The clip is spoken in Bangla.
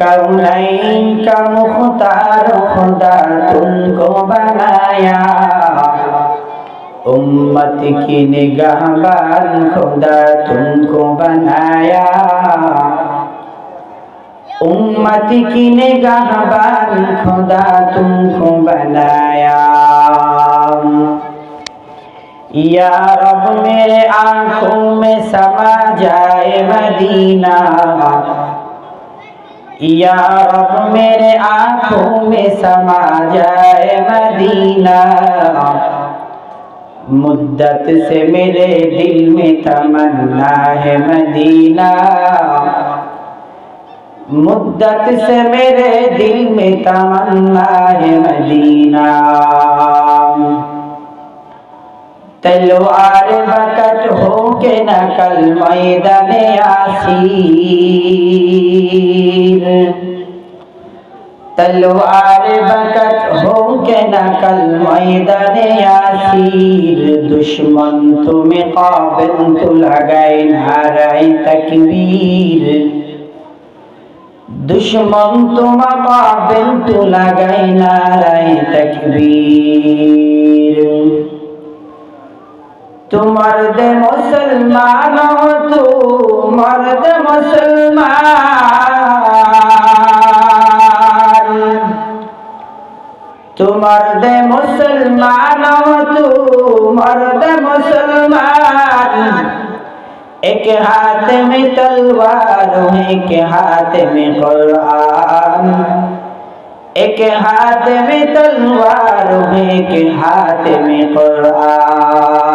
कौनैन का मुख्तार खुदा तुमको बनाया उम्मत की निगाहबान खुदा तुमको बनाया उम्मत की निगाहबान खुदा तुमको बनाया या रब मेरे आँखों में समा जाए मदीना या रब, मेरे आँखों में समा जाए मदीना। मुद्दत से मेरे दिल में तमन्ना है मदीना। मुद्दत से मेरे दिल में तमन्ना है मदीना। तलवार बकट हो কে না কাল ময়দানে আসির। তলোয়ার বকত হো কে না কাল ময়দানে আসির। দুশ্মন তুমি কাবিল তু লাগাই নারাই তকবীর। দুশ্মন তোমা কাবিল তু লাগাই নারাই তক তোমার দে মুসলমান তোমার দে মুসলমান। তোমার দে মুসলমান তোমার দে মুসলমান। এক হাত মে তলবার এক হাত মে কোরআন। এক হাত মে তলবার এক হাত মে কোরআন।